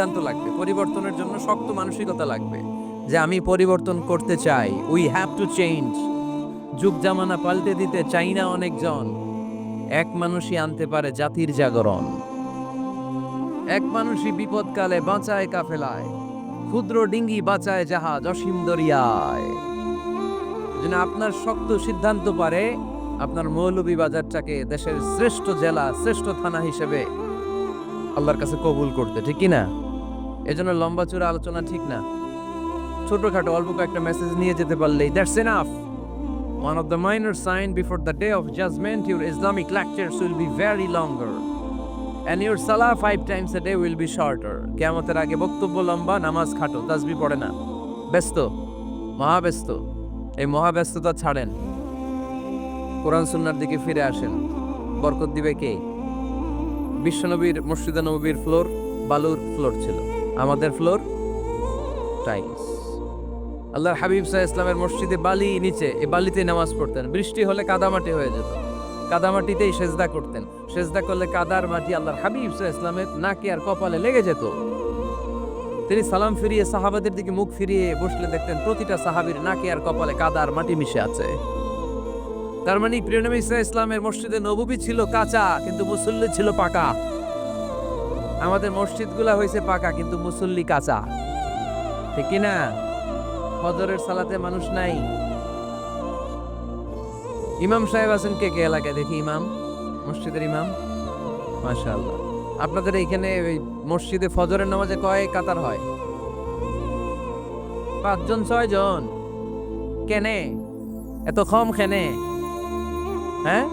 সিদ্ধান্ত লাগবে। পরিবর্তনের জন্য শক্ত মানসিকতা লাগবে। যে আমি পরিবর্তন করতে চাই। উই হ্যাভ টু চেঞ্জ যুগ জামানা পাল্টে দিতে চাই না অনেকজন। এক মানুষই আনতে পারে জাতির জাগরণ। এক মানুষই বিপদকালে বাঁচায় কাফেলায়। ক্ষুদ্র ডিঙ্গি বাঁচায় জাহাজ অসীম দরিয়ায়। যেন আপনার শক্ত সিদ্ধান্ত পারে, আপনার মৌলভী বাজারটাকে দেশের শ্রেষ্ঠ জেলা, শ্রেষ্ঠ থানা হিসেবে আল্লাহর কাছে কবুল করতে। ঠিক কি না? এজন্য লম্বা চূড়া আলোচনা ঠিক না। ছোটখাটো অল্প কয়েকটা মেসেজ নিয়ে যেতে পারলেই that's enough One of the minor sign before the day of judgment, your Islamic lectures will be very longer. And your salah five times a day will be shorter. কেয়ামতের আগে বক্তব্য লম্বা নামাজ খাটো তাসবি পড়ে না। ব্যস্ত মহাব্যস্ত। এই মহাব্যস্ততা ছাড়েন। কোরআন সুন্নার দিকে ফিরে আসেন। বরকত দিবে কে? বিশ্বনবীর মসজিদে নবীর ফ্লোর বালুর ফ্লোর ছিল। আমাদের ফ্লোর টাইলস। আল্লাহর হাবিব সাহা ইসলামের মসজিদে বালি নিচে এই বালিতে নামাজ পড়তেন। বৃষ্টি হলে কাদামাটি হয়ে যেত। কাদামাটিতেই সেজদা করতেন। সেজদা করলে কাদার মাটি আল্লাহর হাবিব সাহা ইসলামের নাকে আর কপালে লেগে যেত। তিনি সালাম ফিরিয়ে সাহাবাদের দিকে মুখ ফিরিয়ে বসলে দেখতেন প্রতিটা সাহাবীর নাকে আর কপালে কাদার মাটি মিশে আছে। তার মানে প্রিয় নবী ইসা ইসলামের মসজিদে নববী ছিল কাঁচা, কিন্তু মুসল্লি ছিল পাকা। আমাদের মসজিদগুলা হয়েছে পাকা, কিন্তু মুসল্লি কাঁচা। ঠিক না? ফজরের সালাতে মানুষ নাই। ইমাম সাহেব আছেন কে কে এলাকায়? দেখি ইমাম, মসজিদের ইমাম। মাশাআল্লাহ। আপনাদের এইখানে ওই মসজিদে ফজরের নামাজে কয় কাতার হয়? পাঁচজন, ছয়জন? কেনে? এত কম খেনে হ্যাঁ?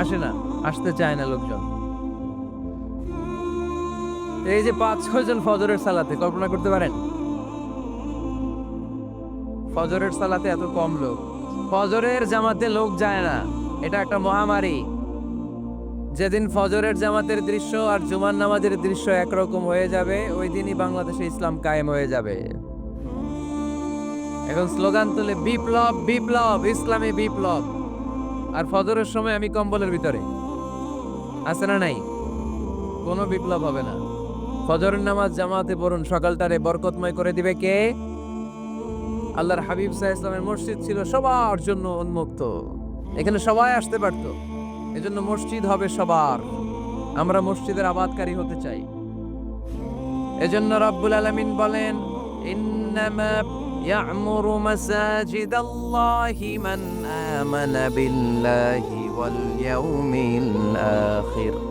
আসে না, আসতে চায় না লোকজন। এই যে পাঁচ ছয়জন ফজরের সালাতে কল্পনা করতে পারেন? ফজরের সালাতে এত কম লোক। ফজরের জামাতে লোক যায় না। এটা একটা মহামারী। যেদিন ফজরের জামাতের দৃশ্য আর জুমার নামাজের দৃশ্য একরকম হয়ে যাবে, ওই দিনই বাংলাদেশে ইসলাম কায়েম হয়ে যাবে। এখন স্লোগান তুলে, বিপ্লব বিপ্লব, ইসলামী বিপ্লব। আর ফজরের সময় আমি কম্বলের ভিতরে। আছে না নাই? কোনো বিপ্লব হবে না। ফজরের নামাজ জামাতে পড়ুন সকালটারে বরকতময় করে দিবে কে আল্লাহর হাবিব সাহা ইসলামের মসজিদ ছিল সবার জন্য উন্মুক্ত এখানে সবাই আসতে পারতো এজন্য মসজিদ হবে সবার আমরা মসজিদের আবাদকারী হতে চাই এজন্য রব্বুল আলামিন বলেন ইন্নামা يعمر مساجد الله من آمن بالله واليوم الآخر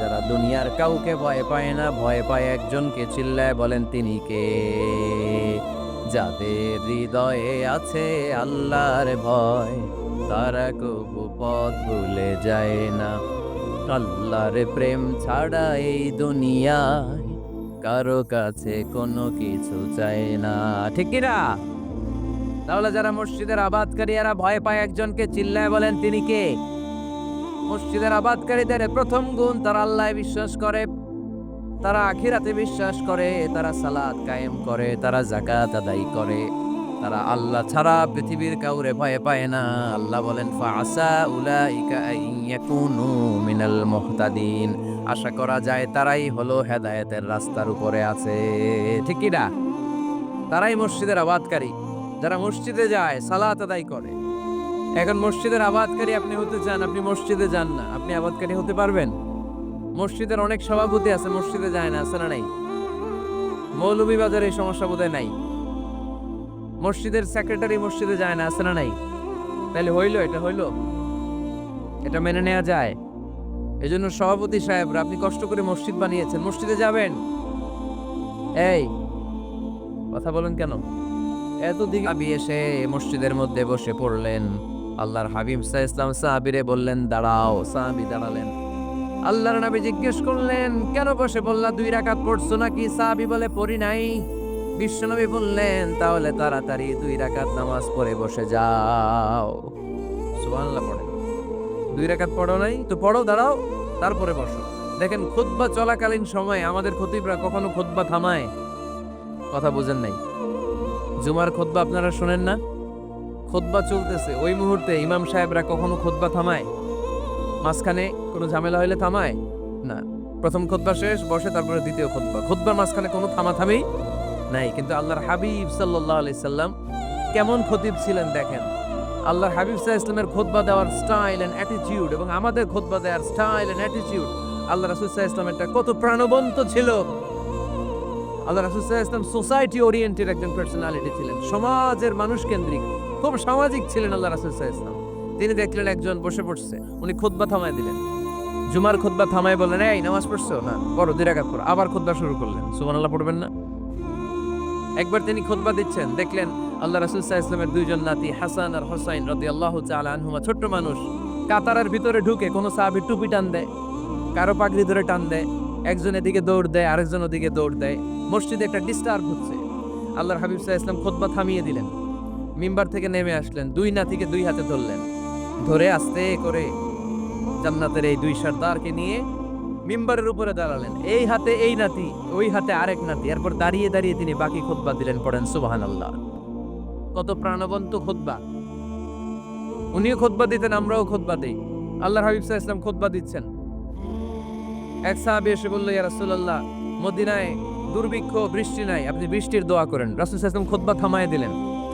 যারা দুনিয়ার কাউকে ভয় পায় না, ভয় পায় একজনকে চিল্লায় বলেন তিনি কে? যাদের হৃদয়ে আছে আল্লাহর ভয়, তারা কবু পথ ভুলে যায় না। আল্লাহর প্রেম ছাড়া এই দুনিয়ায় কারও কাছে কোনো কিছু চায় না। ঠিক কিনা? তাহলে যারা মসজিদের আবাদকারী, এরা ভয় পায় একজনকে চিল্লায় বলেন তিনি কে? মসজিদের আবাদকারীদের প্রথম গুণ, তারা আল্লাহ বিশ্বাস করে, তারা আখিরাতে বিশ্বাস করে, তারা সালাত কায়েম করে, তারা জাকাত আদায় করে। তারা আল্লাহ ছাড়া পৃথিবীর কাউরে ভয় পায় না। আল্লাহ বলেন ফাসা মিনাল মুহতাদিন। আশা করা যায় তারাই হলো হেদায়েতের রাস্তার উপরে আছে। ঠিক কি না? তারাই মসজিদের আবাদকারী। যারা মসজিদে যায়, সালাত আদায় করে এখন মসজিদের আবাদকারী আপনি হতে চান, আপনি মসজিদে যান না। আপনি আবাদকারী হতে পারবেন? মসজিদের অনেক সভাপতি আছে, মসজিদে যায় না, আছে না নাই? মৌলভীবাজার এই সমস্যা বোধহয় নাই। মসজিদের সেক্রেটারি মসজিদে যায় না, আছে না নাই? তাহলে হইল, এটা হইল? এটা মেনে নেওয়া যায়। এই জন্য সভাপতি সাহেবরা, আপনি কষ্ট করে মসজিদ বানিয়েছেন, মসজিদে যাবেন? এই, কথা বলেন কেন? এতদিন আবি এসে মসজিদের মধ্যে বসে পড়লেন। আল্লাহর হাবিব সাহ ইসলাম সাহাবিরে বললেন, দাঁড়াও, সাহাবি দাঁড়ালেন। আল্লাহর নবী জিজ্ঞেস করলেন, কেন বসে বললা দুই রাকাত পড়ছো নাকি? সাহাবি বলে, পড়ি নাই। বিশ্বনবী বললেন, তাহলে তাড়াতাড়ি দুই রাকাত নামাজ পড়ে বসে যাও। সুবহানাল্লাহ পড়ে। দুই রাকাত পড়ো নাই? তো পড়ো, দাঁড়াও, তারপরে বসো। দেখেন, খুতবা চলাকালীন সময় আমাদের খতিবরা কখনো খুতবা থামায়। কথা বুঝেন নাই। জুমার খুতবা আপনারা শোনেন না? খুতবা চলতেছে। ওই মুহূর্তে ইমাম সাহেবরা কখনো খুতবা থামায়? মাঝখানে কোনো ঝামেলা হইলে থামায়? না। প্রথম খোদবা শেষ, বসে তারপরে দ্বিতীয় খোদবা খুতবার মাঝখানে কোনো থামাথামি নাই। কিন্তু আল্লাহর হাবিব সাল্লাহ আলি সাল্লাম কেমন খতিব ছিলেন দেখেন। আল্লাহর হাবিব সাহা ইসলামের খোদবা দেওয়ার স্টাইল অ্যান্ড অ্যাটিটিউড এবং আমাদের খোদবা দেওয়ার স্টাইল অ্যান্ড অ্যাটিটিউড আল্লাহ রাসুল সাহা ইসলামেরটা কত প্রাণবন্ত ছিল। আল্লাহ রাসুল সাহা ইসলাম সোসাইটি ওরিয়েন্টেড একজন পার্সোনালিটি ছিলেন। সমাজের মানুষ কেন্দ্রিক খুব সামাজিক ছিলেন আল্লাহ রাসুল ইসলাম তিনি দেখলেন একজন বসে পড়ছে, উনি খুতবা থামায় দিলেন। জুমার খুতবা থামায় বললেন, এই, নামাজ পড়ছো? না, পড়ো, দুই পড়ো। আবার খুতবা শুরু করলেন। সুবহানাল্লাহ, পড়বেন না? একবার তিনি খুতবা দিচ্ছেন, দেখলেন আল্লাহ রাসুল ইসলামের দুইজন নাতি, হাসান আর হোসাইন রদি আল্লাহ আনহুমা, ছোট্ট মানুষ। কাতারের ভিতরে ঢুকে কোনো সাহাবি টুপি টান দেয়, কারও পাগড়ি ধরে টান দেয়, একজন এদিকে দৌড় দেয়, আরেকজন ওদিকে দৌড় দেয়। মসজিদে একটা ডিস্টার্ব হচ্ছে। আল্লাহর হাবিব সাহা ইসলাম খোদবা থামিয়ে দিলেন। মিম্বার থেকে নেমে আসলেন। দুই নাতিকে দুই হাতে ধরলেন। ধরে আস্তে করে জান্নাতের এই দুই সর্দারকে নিয়ে মিম্বারের উপরে দাঁড়ালেন। এই হাতে এই নাতি, ওই হাতে আরেক নাতি। এরপর দাঁড়িয়ে দাঁড়িয়ে তিনি বাকি খুতবা দিলেন, পড়েন সুবাহান আল্লাহ কত প্রাণবন্ত খুতবা। উনিও খুতবা দিতেন, আমরাও খুতবা দিই। আল্লাহর হাবিব সাহা ইসলাম খুতবা দিচ্ছেন। এক সাহাবি এসে বলল, ইয়া রাসূলুল্লাহ, মদিনায় দুর্ভিক্ষ, বৃষ্টি নাই, আপনি বৃষ্টির দোয়া করেন। রাসূল আলাইহি খুতবা থামায় দিলেন।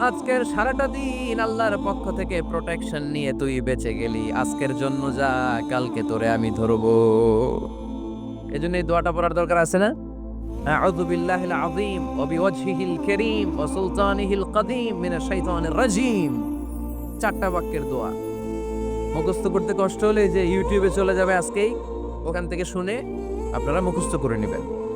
আজকের সারাটা দিন আল্লাহর পক্ষ থেকে প্রোটেকশন নিয়ে তুই বেঁচে গেলি আজকের জন্য যা কালকে তোরে আমি ধরবো এজন্য এই দোয়াটা পড়ার দরকার আছে না أعوذ بالله العظيم وبوجهه الكريم وسلطانه القديم من الشيطان الرجيم চারটা বাক্যের দোয়া মুখস্থ করতে কষ্ট হলে এই যে ইউটিউবে চলে যাবে আজকেই ওখান থেকে শুনে আপনারা মুখস্থ করে নেবেন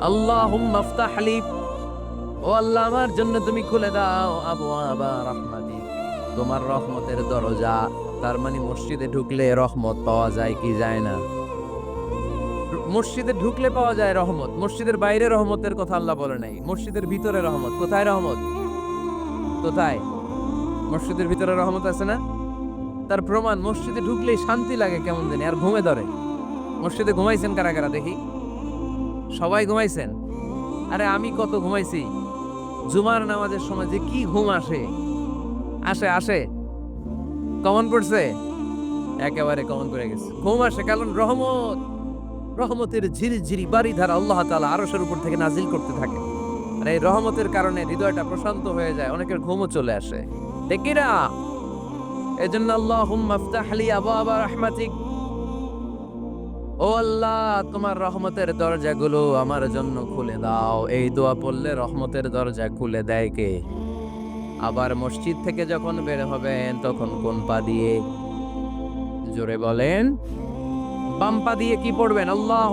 আল্লাহুম্মা আফতাহ লি ও আল্লাহ, আমার জন্য তুমি খুলে দাও আবওয়াবা রাহমাতিক তোমার রহমতের দরজা, তার মানে মসজিদে ঢুকলে রহমত পাওয়া যায় কি যায় না? মসজিদে ঢুকলে পাওয়া যায় রহমত, মসজিদের বাইরে রহমতের কথা আল্লাহ বলে নাই। মসজিদের ভিতরে রহমত, কোথায় রহমত? কোথায়? মসজিদের ভিতরে রহমত আছে না? তার প্রমাণ, মসজিদে ঢুকলেই শান্তি লাগে কেমন জানি, আর ঘুমে ধরে। মসজিদে ঘুমাইছেন কারা কারা দেখি? সবাই ঘুমাইছেন? আরে আমি কত ঘুমাইছি? জুমার নামাজের সময় যে কি ঘুম আসে? আসে আসে। কমন পড়ছে? একেবারে কমন করে গেছে। ঘুম আসে কারণ রহমত। রহমতের ঝিরি ঝিরি বাড়ি ধারা আল্লাহ তালা আরসের উপর থেকে নাজিল করতে থাকে। আর এই রহমতের কারণে হৃদয়টা প্রশান্ত হয়ে যায়, অনেকের ঘুমও চলে আসে। দেখিরা? এই জন্য আল্লাহ আবা আবা রহমাতিক ও আল্লাহ, তোমার রহমতের দরজাগুলো আমার জন্য খুলে দাও। এই দোয়া পড়লে রহমতের দরজা খুলে দেয় কে? আবার মসজিদ থেকে যখন বের হবেন, তখন কোন পা দিয়ে? জোরে বলেন। বাম পা দিয়ে কি পড়বেন? আল্লাহ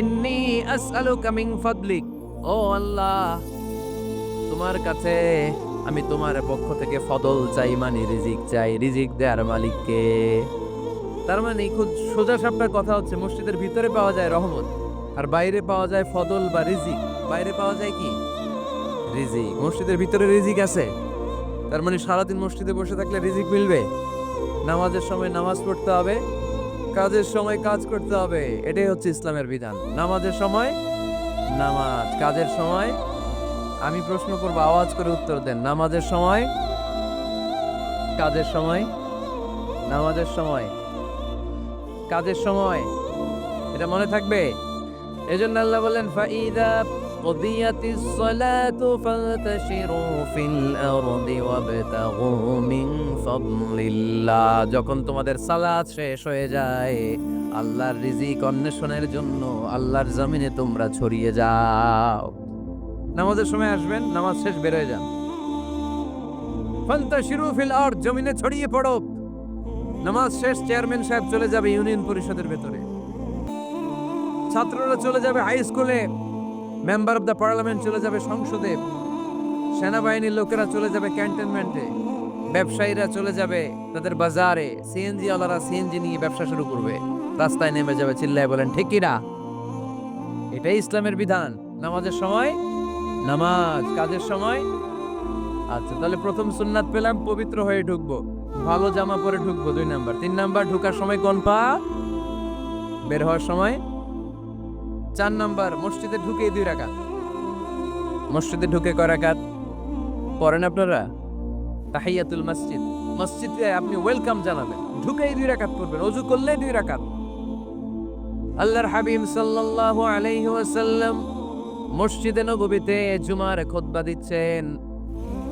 ইন্নি আসআলুকা মিন ফাদলিক। ও আল্লাহ, তোমার কাছে আমি তোমার পক্ষ থেকে ফদল চাই মানে রিজিক চাই। রিজিক দেয়ার মালিককে তার মানে খুব সোজা সাপটা কথা হচ্ছে, মসজিদের ভিতরে পাওয়া যায় রহমত, আর বাইরে পাওয়া যায় ফদল বা রিজিক। বাইরে পাওয়া যায় কি? রিজিক। মসজিদের ভিতরে রিজিক আছে। তার মানে সারাদিন মসজিদে বসে থাকলে রিজিক মিলবে। নামাজের সময় নামাজ পড়তে হবে, কাজের সময় কাজ করতে হবে, এটাই হচ্ছে ইসলামের বিধান। নামাজের সময় নামাজ, কাজের সময় আমি প্রশ্ন করব, আওয়াজ করে উত্তর দেন। নামাজের সময়, কাজের সময়, নামাজের সময় কাজের সময় এটা মনে থাকবে এজন্য আল্লাহ বলেন ফাইদা قضيت الصلاة فانتشروا في الأرض وابتغوا من فضل الله যখন তোমাদের সালাত শেষ হয়ে যায় আল্লাহর রিজিক অন্বেষণের জন্য আল্লাহর জমিনে তোমরা ছড়িয়ে যাও নামাজের সময় আসবেন নামাজ শেষ বের হয়ে যান ফান্তাশিরু ফিল আরদ জমিনে ছড়িয়ে পড়ো নামাজ শেষ, চেয়ারম্যান সাহেব চলে যাবে ইউনিয়ন পরিষদের ভেতরে। ছাত্ররা চলে যাবে হাই স্কুলে মেম্বার অফ দ্য পার্লামেন্ট চলে যাবে সংসদে, সেনাবাহিনীর লোকেরা চলে যাবে ক্যান্টনমেন্টে ব্যবসায়ীরা চলে যাবে তাদের বাজারে সিএনজি ওয়ালারা সিএনজি নিয়ে ব্যবসা শুরু করবে। রাস্তায় নেমে যাবে, চিল্লায় বলেন ঠিকিরা এটাই ইসলামের বিধান। নামাজের সময়, নামাজ, কাজের সময়। আচ্ছা তাহলে প্রথম সুন্নাত পেলাম, পবিত্র হয়ে ঢুকবো। ভালো জামা পরে ঢুকবো, দুই নাম্বার। তিন নাম্বার, ঢুকার সময় কোন পা? বের হওয়ার সময়? চার নাম্বার, মসজিদে ঢুকে দুই রাকাত। মসজিদে ঢুকে কয় রাকাত? পড়েন আপনারা? তাহিয়াতুল মসজিদ। মসজিদে আপনি ওয়েলকাম জানাবেন। ঢুকেই দুই রাকাত পড়বেন, অজু করলে দুই রাকাত। আল্লাহর হাবিব সাল্লাল্লাহু আলাইহি ওয়াসাল্লাম মসজিদে নববীতে জুমার খুতবা দিচ্ছেন।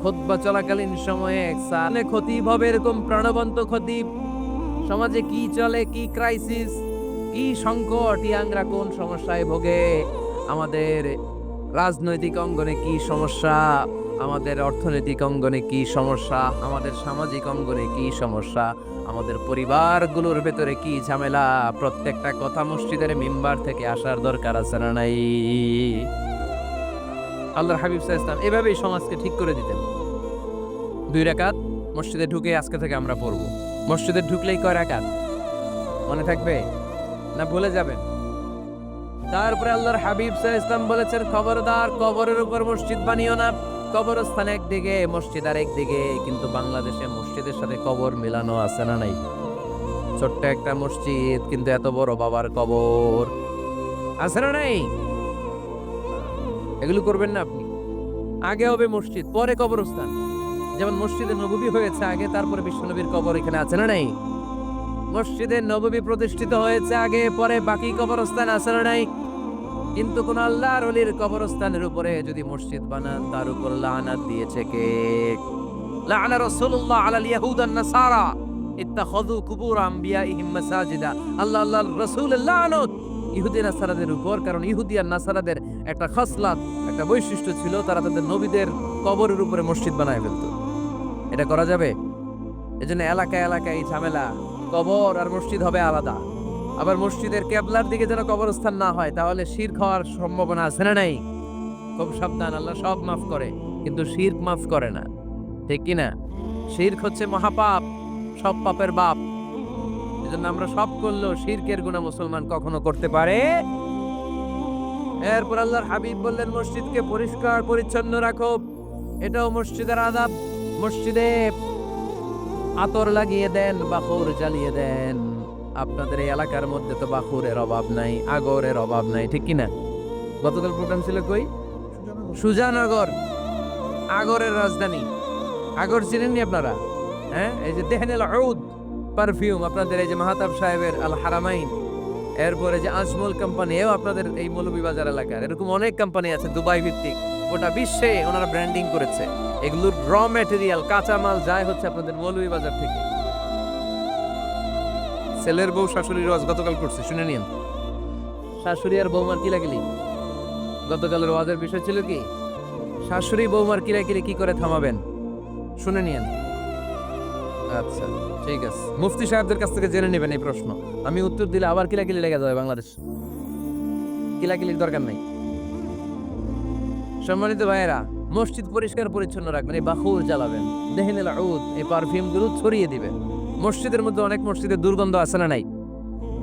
খুতবা চলাকালীন সময়ে সালে খতিব হবে এরকম প্রাণবন্ত খতিব সমাজে কি চলে, কি ক্রাইসিস কি সংকট, ইয়াংরা কোন সমস্যায় ভোগে? আমাদের রাজনৈতিক অঙ্গনে কি সমস্যা? আমাদের অর্থনৈতিক অঙ্গনে কি সমস্যা? আমাদের সামাজিক অঙ্গনে কি সমস্যা? আমাদের পরিবারগুলোর ভেতরে কি ঝামেলা? প্রত্যেকটা কথা মসজিদের মেম্বার থেকে আসার দরকার আছে না নাই? আল্লাহর হাবিব সাহা ইসলাম এভাবেই সমাজকে ঠিক করে দিতেন। দুই রাকাত, মসজিদে ঢুকে আজকে থেকে আমরা পড়ব। মসজিদে ঢুকলেই কয় রাকাত? মনে থাকবে? না ভুলে যাবেন? তারপরে আল্লাহর হাবিব সাহা ইসলাম বলেছেন, খবরদার, কবরের উপর মসজিদ বানিও না। কবরস্থান একদিকে, মসজিদ আর একদিকে কিন্তু বাংলাদেশে মসজিদের সাথে কবর মিলানো আছে না নাই? ছোট্ট একটা মসজিদ, কিন্তু এত বড় বাবার কবর আছে না নাই? এগুলো করবেন না আপনি। আগে হবে মসজিদ, পরে কবরস্থান। যেমন মসজিদে নববী হয়েছে আগে, তারপরে বিশ্বনবীর কবর এখানে আছে না নাই? মসজিদে নববী প্রতিষ্ঠিত হয়েছে আগে, পরে বাকি কবরস্থান আছে না নাই? কিন্তু কোন আল্লাহর অলির কবরস্থানের উপরে যদি মসজিদ বানান, তার উপর লানাত দিয়েছে কে? লানা রাসূলুল্লাহ আলাল ইয়াহুদ আন নাসারা। ইত্তাখাযু কুবুর আমবিয়াইহিম মাসাজিদা। আল্লাহ আল্লাহর রাসূলের লানত। ইহুদি নাসারাদের উপর, কারণ ইহুদি আর নাসারাদের একটা খসলাত, একটা বৈশিষ্ট্য ছিল তারা তাদের নবীদের কবরের উপরে মসজিদ বানায় ফেলতো। এটা করা যাবে? এজন্য এলাকায় এলাকায় এই ঝামেলা। কবর আর মসজিদ হবে আলাদা। আবার মসজিদের কেবলার দিকে যেন কবরস্থান না হয়, তাহলে শির খাওয়ার সম্ভাবনা আছে না নাই? খুব সাবধান, আল্লাহ সব মাফ করে, কিন্তু শির মাফ করে না। ঠিক কি না শির্ক হচ্ছে মহাপাপ, সব পাপের বাপ। এজন্য আমরা সব করলেও শিরকের গুণা মুসলমান কখনো করতে পারে? এরপর আল্লাহর হাবিব বললেন, মসজিদকে পরিষ্কার, পরিচ্ছন্ন রাখো। এটাও মসজিদের আদাব মসজিদে আতর লাগিয়ে দেন জ্বালিয়ে দেন। আপনাদের এই এলাকার মধ্যে তো বাখুরের অভাব নাই, আগরের অভাব নাই, ঠিক কি না গতকাল প্রোগ্রাম ছিল কই? সুজানগর, আগরের রাজধানী। আগর চিনেননি আপনারা? হ্যাঁ? এই যে দেহেনেল আউদ পারফিউম আপনাদের এই যে মাহাতাব সাহেবের আল হারামাইন এরপরে যে আজমল কোম্পানি এও আপনাদের এই মৌলভীবাজার এলাকার। এরকম অনেক কোম্পানি আছে দুবাই ভিত্তিক। গোটা বিশ্বে ওনারা ব্র্যান্ডিং করেছে। এগুলোর র ম্যাটেরিয়াল কাঁচামাল যায় হচ্ছে আপনাদের মৌলভীবাজার থেকে। ছেলের বউ শাশুড়ির ওয়াজ গতকাল করছে, শুনে নিন। শাশুড়ি আর বৌমার কিলাকিলি। গতকালের ওয়াজের বিষয় ছিল কি? শাশুড়ি বৌমার কিলাকিলি কি করে থামাবেন? শুনে নিন। আচ্ছা ঠিক আছে। মুফতি সাহেবদের কাছ থেকে জেনে নেবেন এই প্রশ্ন। আমি উত্তর দিলে আবার কিলাকিলি লেগে যাবে বাংলাদেশ। কিলাকিলির দরকার নাই। সম্মানিত ভাইয়েরা, মসজিদ পরিষ্কার পরিচ্ছন্ন রাখবেন, এই বাখুর জ্বালাবেন। এই পারফিউমগুলো ছড়িয়ে দিবেন। মসজিদের মধ্যে অনেক মসজিদে দুর্গন্ধ আছে না নাই?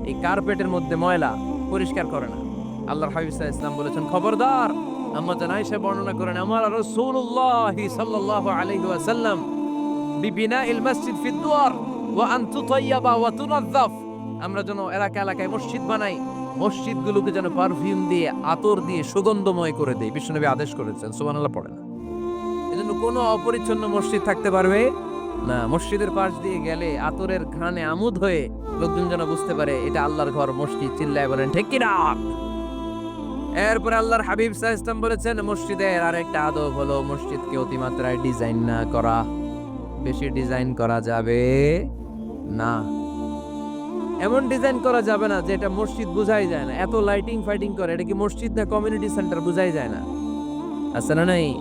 এই কার্পেটের মধ্যে ময়লা পরিষ্কার করে না। আল্লাহর হাবিব ইসলাম বলেছেন, খবরদার, আম্মা জান আয়েশা বর্ণনা করেন, আমার রাসূলুল্লাহ সাল্লাল্লাহু আলাইহি ওয়াসাল্লাম বিবিনাইল মসজিদ ফি দুয়ার ওয়া আন তুতাইয়াবা আমরা যেন এলাকা এলাকায় মসজিদ বানাই, মসজিদগুলোকে যেন পারফিউম দিয়ে, আতর দিয়ে সুগন্ধময় করে দেই, বিশ্বনবী আদেশ করেছেন, সুবহানাল্লাহ পড়েন এজন্য কোনো অপরিচ্ছন্ন মসজিদ থাকতে পারবে? না, মসজিদের পাশ দিয়ে গেলে আতরের ঘ্রাণে আমোদ হয়ে লোকজন যেন বুঝতে পারে এটা আল্লাহর ঘর, মসজিদ, চিল্লায় বলেন, ঠিক কিনা? এরপর আল্লাহর হাবিব সাহ ইসলাম বলেছেন, মসজিদের আরেকটা আদব হলো মসজিদকে অতিমাত্রায় ডিজাইন না করা। বেশি ডিজাইন করা যাবে? না। এমন ডিজাইন করা যাবে না যে এটা মসজিদ বুঝাই যায় না। এত লাইটিং ফাইটিং করে, এটা কি মসজিদ না কমিউনিটি সেন্টার বুঝাই যায় না? আছে না নাই?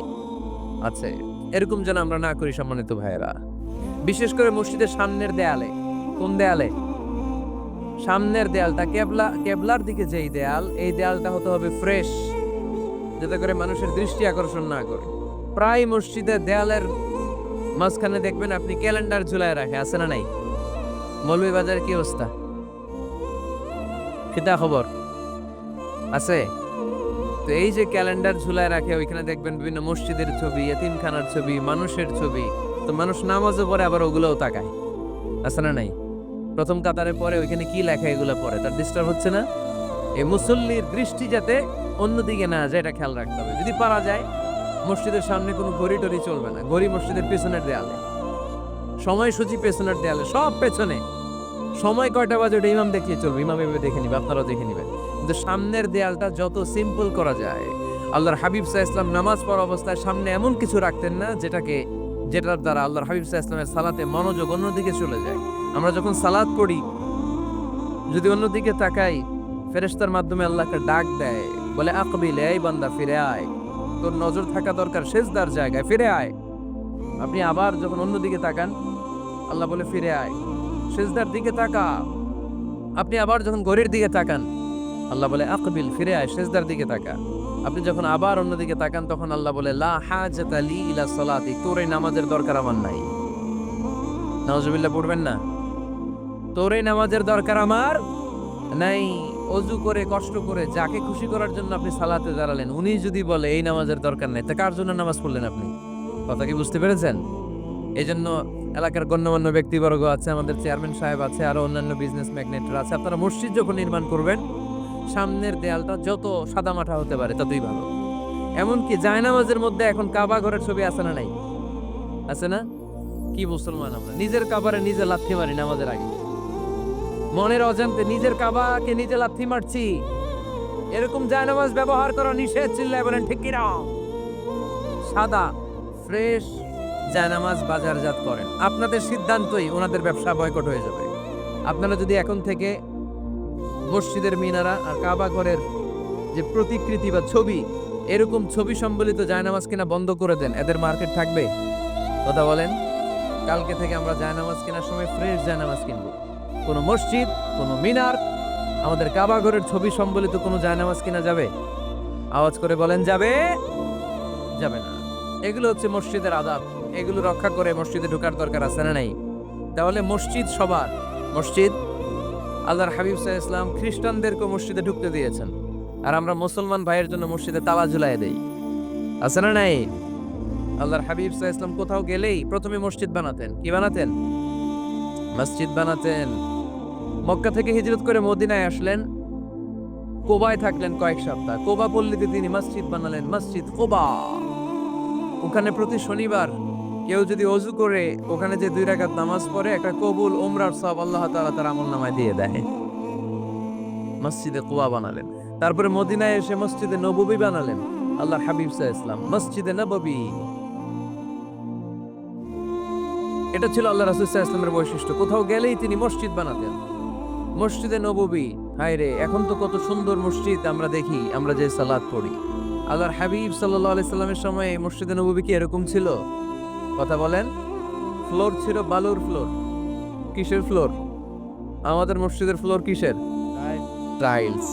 আছে। এরকম যেন আমরা না করি, সম্মানিত ভাইয়েরা। বিশেষ করে মসজিদের সামনের দেয়ালে। কোন দেয়ালে? সামনের দেয়ালটা, কেবলা, কেবলার দিকে যেই দেয়াল, এই দেয়ালটা হতে হবে ফ্রেশ যাতে করে মানুষের দৃষ্টি আকর্ষণ না করে। প্রায় মসজিদের দেয়ালের মাঝখানে দেখবেন আপনি ক্যালেন্ডার ঝুলায় রাখে, আছে না নাই? মৌলভীবাজার কি অবস্থা? খিতা খবর? আছে? তো এই যে ক্যালেন্ডার ঝুলায় রাখে, ওইখানে দেখবেন বিভিন্ন মসজিদের ছবি, এতিমখানার ছবি, মানুষের ছবি। তো মানুষ নামাজও পরে আবার ওগুলোও তাকায়। আছে না নাই? প্রথম কাতারে পরে ওইখানে কি লেখা এগুলো পরে তার ডিস্টার্ব হচ্ছে না? এই মুসল্লির দৃষ্টি যাতে অন্যদিকে না যায়, এটা খেয়াল রাখতে হবে। যদি পারা যায় মসজিদের সামনে কোনো গড়ি টড়ি চলবে না গড়ি মসজিদের পেছনের দেয়ালে। সময়সূচি পেছনের দেয়ালে, সব পেছনে। সময় কয়টা বাজে ওটা ইমাম দেখিয়ে চলবে, ইমাম এভাবে দেখে নিবে, আপনারাও দেখে নিবেন। কিন্তু সামনের দেয়ালটা যত সিম্পল করা যায়, আল্লাহর হাবিব সাহা ইসলাম নামাজ পড়া অবস্থায় সামনে এমন কিছু রাখতেন না, যেটাকে, যেটার দ্বারা আল্লাহর হাবিব সাহা ইসলামের সালাতে মনোযোগ অন্যদিকে চলে যায়। আমরা যখন সালাত পড়ি, যদি অন্যদিকে তাকাই ফেরেস্তার মাধ্যমে আল্লাহকে ডাক দেয়, বলে, আকবিল, এই বান্দা, ফিরে আয়। তোর নজর থাকা দরকার শেষদার জায়গায়, ফিরে আয়। আপনি আবার যখন অন্যদিকে তাকান, আল্লাহ বলে, ফিরে আয়। শেষদার দিকে তাকা। আপনি আবার যখন ঘড়ির দিকে তাকান, আল্লাহ বলে, আকবিল, ফিরে আয় শেষদার দিকে তাকা। আপনি যখন আবার অন্যদিকে তাকান, তখন আল্লাহ বলে, লা হাজাতা লি ইলা সালাতি, তোর এই নামাজের দরকার আমার নাই। নাউজুবিল্লাহ, পড়বেন না? তোর এই নামাজের দরকার আমার নাই। অজু করে, কষ্ট করে, যাকে খুশি করার জন্য আপনি সালাতে দাঁড়ালেন, উনি যদি বলে, এই নামাজের দরকার নেই, তা কার জন্য নামাজ পড়লেন আপনি? কথা কি বুঝতে পেরেছেন? এই জন্য এলাকার গণ্যমান্য ব্যক্তিবর্গ আছে, আমাদের চেয়ারম্যান সাহেব আছে, আরও অন্যান্য বিজনেস ম্যাগনেটরা আছে। আপনারা মসজিদ যখন নির্মাণ করবেন, সামনের দেয়ালটা যত সাদামাটা হতে পারে, ততই ভালো। এমনকি জায়নামাজের মধ্যে এখন কাবা ঘরের ছবি আছে না নাই? আছে না? কি মুসলমান আমরা? নিজের কাবারে নিজে লাথি মারি নামাজের আগে। মনের অজান্তে নিজের কাবাকে নিজে লাথি মারছি। এরকম জায়নামাজ ব্যবহার করা নিষেধ চিল্লায় বলেন, ঠিক সাদা, ফ্রেশ জায়নামাজ বাজারজাত করেন। আপনাদের সিদ্ধান্তই ওনাদের ব্যবসা বয়কট হয়ে যাবে। আপনারা যদি এখন থেকে মসজিদের মিনারা আর কাবা ঘরের যে প্রতিকৃতি বা ছবি, এরকম ছবি সম্বলিত জায়নামাজ কেনা বন্ধ করে দেন, এদের মার্কেট থাকবে? কথা বলেন, কালকে থেকে আমরা জায়নামাজ কেনার সময় ফ্রেশ জায়নামাজ কিনবো। কোনো মসজিদ, কোনো মিনার, আমাদের কাবা ঘরের ছবি সম্বলিত কোনো জায়নামাজ কিনা যাবে? আওয়াজ করে বলেন, যাবে? যাবে না। এগুলো হচ্ছে মসজিদের আদাব। এগুলো রক্ষা করে মসজিদে ঢোকার দরকার আছে না নাই? তাহলে মসজিদ সবার। মসজিদ? আল্লাহর হাবিব সাহা ইসলাম খ্রিস্টানদেরকে মসজিদে ঢুকতে দিয়েছেন। আর আমরা মুসলমান ভাইয়ের জন্য মসজিদে তালা ঝুলাই দেই। আছে না নাই? আল্লাহর হাবিব সাহা ইসলাম কোথাও গেলেই প্রথমে মসজিদ বানাতেন। কি বানাতেন? মসজিদ বানাতেন। মক্কা থেকে হিজরত করে মদিনায় আসলেন। কোবায় থাকলেন কয়েক সপ্তাহ। কোবা পল্লীতে তিনি মসজিদ বানালেন, মসজিদ কোবা। ওখানে প্রতি শনিবার কেউ যদি অজু করে, ওখানে যে দুই রাকাত নামাজ পড়ে, একটা কবুল ওমরার সব আল্লাহ তাআলা তার আমল নামায় দিয়ে দেয়। মসজিদে কোয়া বানালেন। তারপরে মদিনায় এসে মসজিদে নববী বানালেন। আল্লাহ হাবিব সাহ ইসলাম মসজিদে নববী। এটা ছিল আল্লাহ রাসুল ইসলামের বৈশিষ্ট্য। কোথাও গেলেই তিনি মসজিদ বানাতেন। মসজিদে নববী। হায় রে এখন তো কত সুন্দর মসজিদ আমরা দেখি, আমরা যে সালাদ পড়ি। আল্লাহর হাবিব সাল্লাহ আলি সাল্লামের সময় মসজিদে নববী কি এরকম ছিল? কথা বলেন। ফ্লোর ছিল বালুর ফ্লোর। কিসের ফ্লোর? আমাদের মসজিদের ফ্লোর কিসের? টাইলস।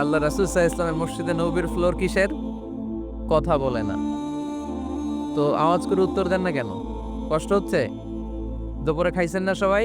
আল্লাহ রাসুল সাহা ইসলামের মসজিদে নবীর ফ্লোর কিসের? কথা বলে না। তো আওয়াজ করে উত্তর দেন না কেন? কষ্ট হচ্ছে? দুপুরে খাইছেন না সবাই?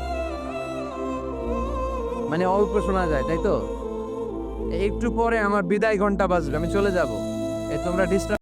মানে অল্প শোনা যায়, তাই তো? একটু পরে আমার বিদায় ঘণ্টা বাজবে, আমি চলে যাব। এ তোমরা ডিস্টার্ব